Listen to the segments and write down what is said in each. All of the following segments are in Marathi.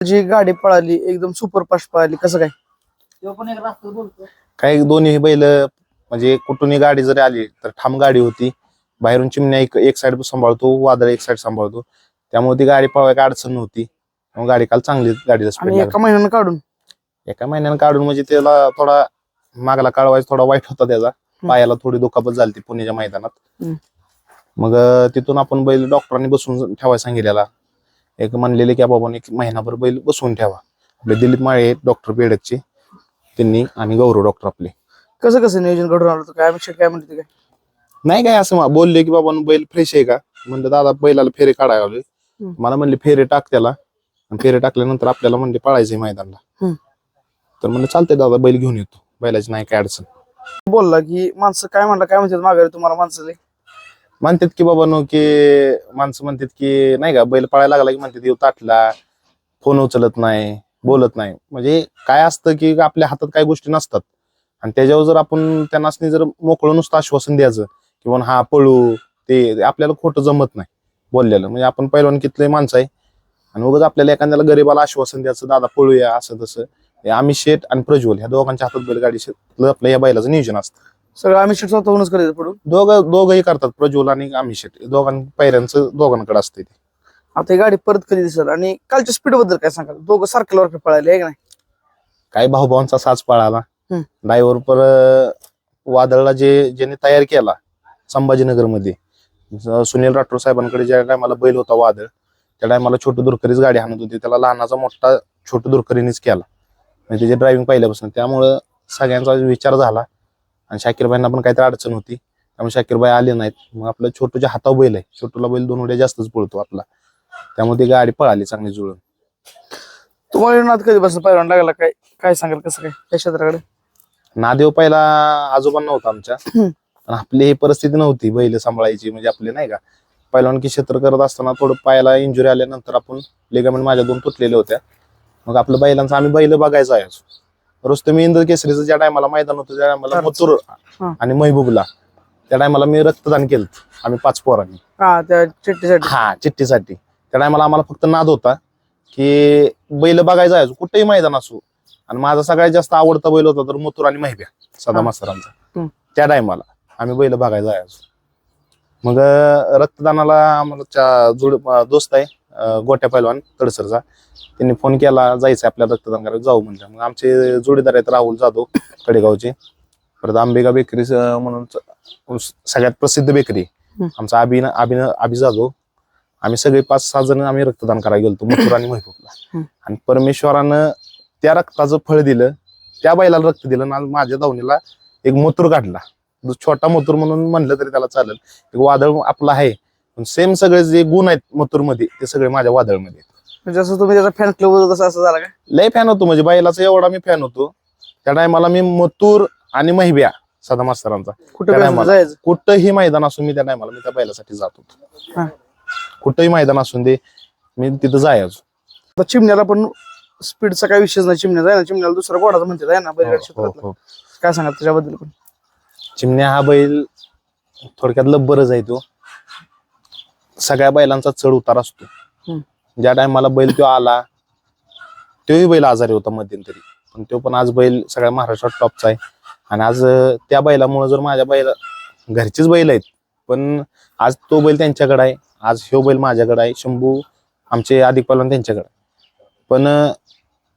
जी गाडी पळाली एकदम सुपरफास्ट पळाली कसं काय? तो पण एक रास्त बोलतो काही दोन्ही बैल म्हणजे कुठूनही गाडी जरी आली तर ठाम गाडी होती. बाहेरून चिमण्या एक एक साईड सांभाळतो वादळ एक साईड सांभाळतो. त्यामुळे ती गाडी पळवाय काय अडचण नव्हती. त्यामुळे गाडी काल चांगली गाडीला स्पीड आणि एका महिन्यानं काढून? एका महिन्यानं काढून म्हणजे त्याला थोडा मागला काढवायचा थोडा वाईट होता त्याचा. पायाला थोडी दुखापत झाली ती पुण्याच्या मैदानात. हम्म. मग अं, तिथून आपण बैल डॉक्टरांनी बसून ठेवायला सांगितलेला. एक म्हणलेले की बाबा एक महिनाभर बैल बसवून ठेवा. आपले दिलीप माळे डॉक्टर पेडकचे त्यांनी आणि गौरव डॉक्टर आपले. कसं कसं नियोजन घडून आलं होतं? काय काय म्हणते काय? नाही काय असं मा- बोलले की बाबा बैल फ्रेश आहे का? म्हणलं दादा बैलाला फेरे काढायला हम्म. मला म्हणले फेरे टाक त्याला. आणि फेरे टाकल्यानंतर आपल्याला म्हणले पळायचंय मैदानला. हम्म. तर म्हणलं चालतंय दादा बैल घेऊन येतो. बैलाची नाही काय अडचण. बोलला की माणसं काय म्हणलं काय म्हणतात माघारी तुम्हाला माणसं लय? म्हणतात की बाबा नो की माणसं म्हणतात की नाही का बैल पळायला लागला की म्हणतात येऊ ताटला. फोन उचलत नाही बोलत नाही. म्हणजे काय असतं की आपल्या हातात काही गोष्टी नसतात. आणि त्याच्यावर जर आपण त्यांना जर मोकळं नुसतं आश्वासन द्यायचं किंवा हा पळू. ते आपल्याला खोटं जमत नाही बोललेलं म्हणजे आपण पहिलवान कितले माणसं आहे आणि उगाच आपल्याला एखाद्याला गरीबाला आश्वासन द्यायचं दादा पळूया असं तसं. आम्ही शेट आणि प्रज्वल ह्या दोघांच्या हातात बैलगाडी शेत आपलं या बैलाचं नियोजन असतं. सगळं आम्ही शिट स्वतःहूनच करायचं पडून. दोघं दोघंही करतात प्रज्वल आणि आम्ही शेट. दोघां पैऱ्यांचं दोघांकडे असते ते. आता ही गाडी परत कधी दिसेल आणि कालच्या स्पीडबद्दल काय सांगाल? दोघं सारख्या वरती पळाले आहे का नाही? काही भाऊभावांचा साज पळाला. हम्म. ड्रायव्हर पर वादळला जे ज्याने तयार केला संभाजीनगरमध्ये सुनील राठोड साहेबांकडे ज्या टायमाला बैल होता वादळ त्या टायमाला छोटू दुरकरीच गाडी हाणत होती. त्याला लहानाचा मोठा छोटू दुरकरीनेच केला. म्हणजे त्याची ड्रायव्हिंग पहिल्यापासून. त्यामुळं सगळ्यांचा विचार झाला आणि शाकीरबाईंना पण काहीतरी अडचण होती. त्यामुळे शाकीरबाई आले नाहीत. मग आपलं छोटूच्या हातावर बैल आहे. छोटूला बैल दोन उड्या जास्तच पळतो आपला. त्यामुळे ती गाडी पळाली चांगली जुळून. तुम्हाला नाद कधी बसून पहिला लागला? काय काय सांगाल कसं काय? त्या क्षेत्राकडे? नादेव पहिला आजोबा नव्हता आमच्या. पण आपली ही परिस्थिती नव्हती. बैल सांभाळायची म्हणजे आपले नाही का? पहिलवानकी क्षेत्र करत असताना थोडं पायाला इंजुरी आल्यानंतर आपण लिगामेंट माझ्या दोन तुटलेल्या होत्या. मग आपलं बैलांचं आम्ही बैल बघायचो आहे. रुस्तमी इंद्र केसरीचं ज्या टायमाला मैदान होतं त्या टायमाला. मथुर हा. आणि महबूबला त्या टायमाला मी रक्तदान केलं आम्ही पाच पोरांनी हा त्या चिठ्ठीसाठी हा चिठ्ठीसाठी त्या टायमाला आम्हाला फक्त नाद होता की बैल बघायचा आहे कुठेही मैदान असो आणि माझा सगळ्यात जास्त आवडता बैल होता तर मथुर आणि महिब्या सदा हा. मास्तरांचा. त्या टायमाला आम्ही बैल बघायला जायचो मग अं, रक्तदानाला आम्हाला चा- जुड अं, दोस्त आहे गोट्या पैलवान तडसरचा. त्यांनी फोन केला जायचं आपल्याला रक्तदान करायला जाऊ म्हणलं. मग आमचे जोडीदार आहेत राहुल जाधव कडेगावचे परत आंबेगा बेकरी म्हणून सगळ्यात प्रसिद्ध बेकरी. आमचा अभिन अभिन अभि जाधव. आम्ही सगळे पाच सहा जण आम्ही रक्तदान करायला गेलतो मथुर आणि महबूबला. आणि परमेश्वरानं त्या रक्ताचं फळ दिलं त्या बैलाला रक्त दिलं आणि माझ्या धावणीला एक मथुर काढला. छोटा मथुर म्हणून म्हणलं तरी त्याला चालेल. एक वादळ आपला आहे. पण सेम सगळे जे गुण आहेत मथुरमध्ये ते सगळे माझ्या वादळमध्ये आहेत. म्हणजे असं तुम्ही त्याचा फॅन क्लब होता तसं असं झालं काय लय फॅन होतो. म्हणजे बैलाचा एवढा मी फॅन होतो. त्या टायमाला मी मथुर आणि महिब्या सदा मास्तरांचा. कुठे. जायचं? कुठंही मैदान असून मी त्या टायमाला मी त्या बैलासाठी जात होतो. हा. कुठंही मैदान असून दे मी तिथं जायचो. आता चिमण्याला पण स्पीडचा काय विषयच नाही. चिमण्याचा आहे ना. चिमण्याला दुसरा घोडाचा म्हणतात आहे ना बैलगाडी हो, क्षेत्रातला. हो. काय सांगाल त्याच्याबद्दल पण चिमण्या हा बैल थोडक्यात लब्बरच आहे तो. सगळ्या बैलांचा चढ उतार असतो. ज्या टायमाला बैल तो आला तोही बैल आजारी होता मध्यंतरी. पण तो पण आज बैल सगळ्या महाराष्ट्रात टॉपचा आहे. आणि आज त्या बैलामुळे जर माझ्या बैल घरचीच बैल आहेत पण आज तो बैल त्यांच्याकडे आहे. आज ह्यो बैल माझ्याकडे आहे. शंभू आमचे अधिक पैलवान त्यांच्याकडे. पण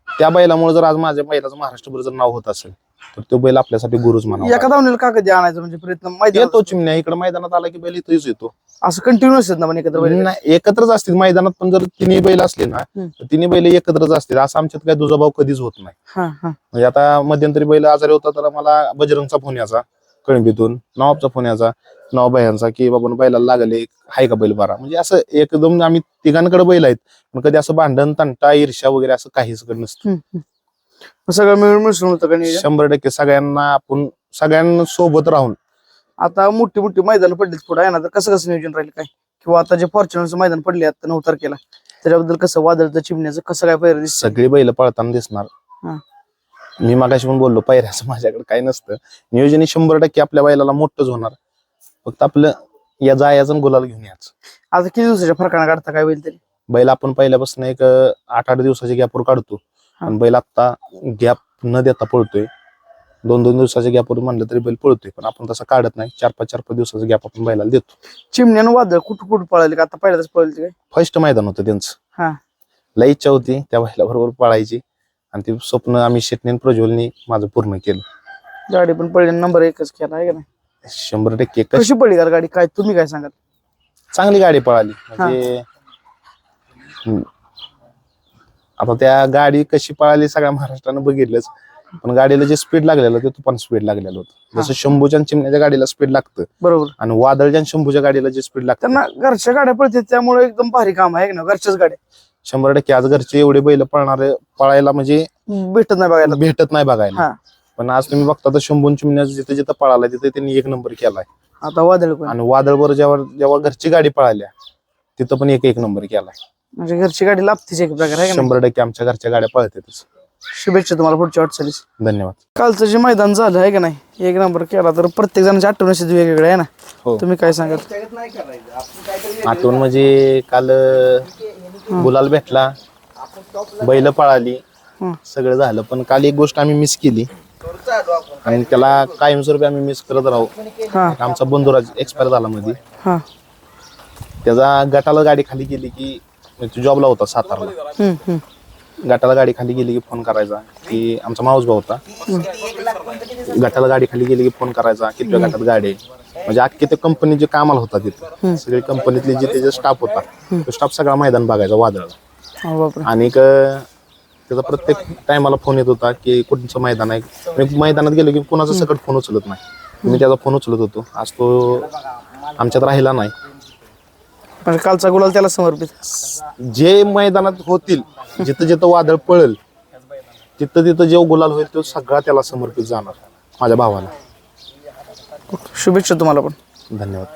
त्या बैलामुळे जर आज माझ्या बैलाचं महाराष्ट्रभर जर नाव होत असेल तर तो बैल आपल्यासाठी गुरुच म्हणावा एका धावणीला का कधी आणायचं म्हणजे प्रयत्न माहिती येतो चिमण्या इकडे मैदानात आला की बैल इथेच येतो. असं कंटिन्युअस आहेत ना पण एकत्र बैल? नाही, एकत्रच असतील मैदानात पण जर तिन्ही बैल असले ना. तर तिन्ही बैल एकत्रच असतील. असं आमच्यात काही दुजाभाव कधीच होत नाही. हा हा. म्हणजे आता मध्यंतरी बैल आजारी होता तर मला बजरंगचा फोन याचा कळंबीतून नवाबचा फोन याचा नवाब यांचा की बाबा बैलाला लागले हाय का बैल बरा? म्हणजे असं एकदम आम्ही तिघांकडे बैल आहेत पण कधी असं भांडण तंटा ईर्ष्या वगैरे असं काहीच कडे नसतं. हम्म, हम्म. सगळं मिळून मिसळून होतं का नियोजन? शंभर टक्के सगळ्यांना आपण सगळ्यांसोबत राहून. आता मोठी मोठी मैदान पडलीत पुढे आहे ना? तर कसं कसं नियोजन राहील काय? किंवा आता जे फॉर्च्युनरचं मैदान पडले आता नऊ तारखेला त्याच्याबद्दल कसं वादळचं चिमण्याचं कसं काय पहिलं दिसतं सगळी बैल पळताना दिसणार. हा. मी मागाशी पण बोललो पायऱ्याचं माझ्याकडे काही नसतं. नियोजन हे शंभर टक्के आपल्या बैलाला मोठंच होणार. फक्त आपलं या जायाचं आणि गुलाल घेऊन याच आता किती दिवसाच्या फरकाने काढता काय होईल तरी? बैल आपण पहिल्यापासून एक अं, आठ आठ दिवसाच्या गॅपवर काढतो. आणि बैल आता गॅप न देता पळतोय. दोन दोन दिवसाच्या गॅपवर म्हणलं तरी बैल पळतोय पण आपण तसं काढत नाही. चार पाच चार पाच दिवसाचा गॅप आपण बैलाला देतो. चिमण्यानं वादळ कुठं कुठं पळाले का? आता पहिल्याच पळले फर्स्ट मैदान होतं त्यांचं. लई इच्छा होती त्या बैलाबरोबर पळायची. आणि ते स्वप्न आम्ही शेटणी प्रज्वलनी माझं पूर्ण केलं. गाडी पण पडली नंबर एकच केला आहे का नाही? शंभर टक्के कशी पडली गाडी? काय तुम्ही काय सांगाल? चांगली गाडी पळाली. म्हणजे. आता त्या गाडी कशी पळाली सगळ्या महाराष्ट्रानं बघितलंच. पण गाडीला जे स्पीड लागलेलं ते तुफान स्पीड लागलेलं होतं. जसं शंभूच्या आणि चिमण्याच्या गाडीला स्पीड लागतं बरोबर. आणि वादळच्या आणि शंभूच्या गाडीला जे स्पीड लागतं. त्यांना घरच्या गाड्या पळतात त्यामुळे एकदम भारी काम आहे ना घरच्याच गाड्या. शंभर टक्के. आज घरचे एवढे बैल पळणारे पळायला म्हणजे भेटत नाही बघायला. भेटत नाही बघायला. हा. पण आज तुम्ही बघता तर शंभून चिमण्या जिथे जिथं पळाला तिथे त्यांनी एक नंबर केलाय. आता वादळ पण. आणि वादळवर जेव्हा जेव्हा घरची गाडी पळाल्या तिथं पण एक एक नंबर केलाय. म्हणजे घरची गाडी लागतेच एक प्रकार आहे का? शंभर टक्के आमच्या घरच्या गाड्या पळतातच शुभेच्छा तुम्हाला पुढच्या वाटचालीस. धन्यवाद. कालचं जे मैदान झालं आहे का नाही? एक नंबर केला तर प्रत्येक जणांची आठवण वेगवेगळे आहे ना? हो. तुम्ही काय सांगाल? आठवण म्हणजे काल अं, गुलाल भेटला बैल पळाली हं. सगळं झालं. पण काल एक गोष्ट आम्ही मिस केली. आणि त्याला कायमस्वरूपी आम्ही मिस करत राहू. हा. आमचा बंधुराज एक्सपायर झाला मध्ये हा. त्याचा गटाला गाडी खाली गेली की तो जॉबला होता सातारला. हम्म, हम्म. गटाला गाडी खाली गेली की फोन करायचा की आमचा माऊस भाऊ होता. गटाला गाडी खाली गेली की फोन करायचा किती गटात गाडी आहे. म्हणजे अख्खे ते कंपनी जे कामाला होता तिथे. सगळी कंपनीतली जे त्याचा स्टाफ होता तो स्टाफ सगळा मैदान बघायचा वादळ हो बापरे. आणि एक, अं, त्याचा प्रत्येक टायमाला फोन येत होता की कुठचं मैदान आहे. मी मैदानात गेलो की कोणाचा सकट फोन उचलत नाही. मी त्याचा फोन उचलत होतो. आज तो आमच्यात राहिला नाही. म्हणजे कालचा गुलाल त्याला समर्पित. जे मैदानात होतील जिथं जिथं वादळ पळेल तिथं तिथं जे गुलाल होईल तो सगळा त्याला समर्पित जाणार माझ्या भावाला. शुभेच्छा तुम्हाला पण. धन्यवाद.